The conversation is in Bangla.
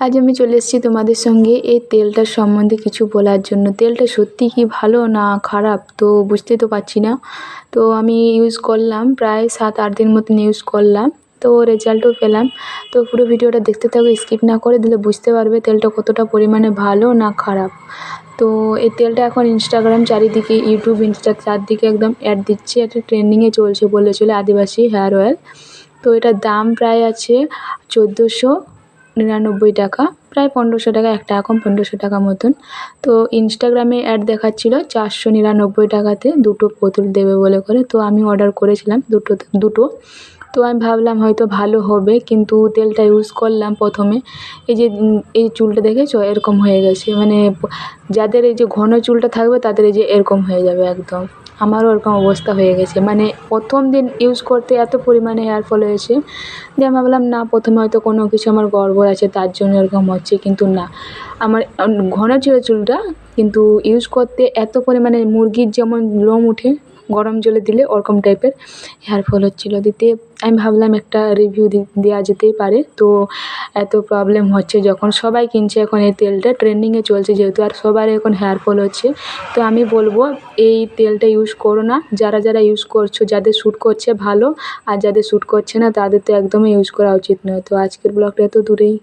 আজ আমি চলে এসেছি তোমাদের সঙ্গে এই তেলটার সম্বন্ধে কিছু বলার জন্য। তেলটা সত্যি কি ভালো না খারাপ তো বুঝতে তো পারছি না। তো আমি ইউজ করলাম, প্রায় সাত আট দিন মতন ইউজ করলাম। তো রেজাল্টও পেলাম। তো পুরো ভিডিওটা দেখতে থাকো স্কিপ না করে দিলে বুঝতে পারবে তেলটা কতটা পরিমাণে ভালো না খারাপ। তো এই তেলটা এখন ইনস্টাগ্রাম চারিদিকে ইউটিউব ইনস্টা চারদিকে একদম অ্যাড দিচ্ছে। একটা ট্রেন্ডিংয়ে চলছে বলে চলে আদিবাসী হেয়ার অয়েল তো এটার দাম প্রায় আছে চোদ্দোশো। নিরানব্বই টাকা, প্রায় পনেরোশো টাকা একটা এখন পনেরোশো টাকা মতন। তো ইনস্টাগ্রামে অ্যাড দেখাচ্ছিলো চারশো নিরানব্বই টাকাতে, দুটো বোতল দেবে বলে করে। তো আমি অর্ডার করেছিলাম দুটো দুটো। তো আমি ভাবলাম হয়তো ভালো হবে, কিন্তু তেলটা ইউজ করলাম প্রথমে। এই যে এই চুলটা দেখেছ? এরকম হয়ে গেছে। মানে যাদের এই যে ঘন চুলটা থাকবে, তাদের এই যে এরকম হয়ে যাবে একদম। আমারও ওরকম অবস্থা হয়ে গেছে। মানে প্রথম দিন ইউজ করতে এত পরিমাণে হেয়ার ফল হয়েছে যে আমি ভাবলাম, না, প্রথমে হয়তো কোনো কিছু আমার গড়বড় আছে, তার জন্য এরকম হচ্ছে। কিন্তু না, আমার ঘন ছিল চুলটা কিন্তু ইউজ করতে এত পরিমাণে মুরগির যেমন লোম উঠে, গরম জলে দিলে ওরকম টাইপের হেয়ার ফল হচ্ছিল দিতে, আমি ভাবলাম একটা রিভিউ দেওয়া যেতেই পারে। তো এত প্রবলেম হচ্ছে যখন সবাই কিনছে এখন এই তেলটা ট্রেন্ডিংয়ে চলছে যেহেতু, আর সবার এখন হেয়ার ফল হচ্ছে। তো আমি বলব, এই তেলটা ইউজ করো না। যারা যারা ইউজ করছ, যাদের শ্যুট করছে ভালো, আর যাদের শ্যুট করছে না, তাদের তো একদমই ইউজ করা উচিত নয়। তো আজকের ব্লগটা এত দূরেই।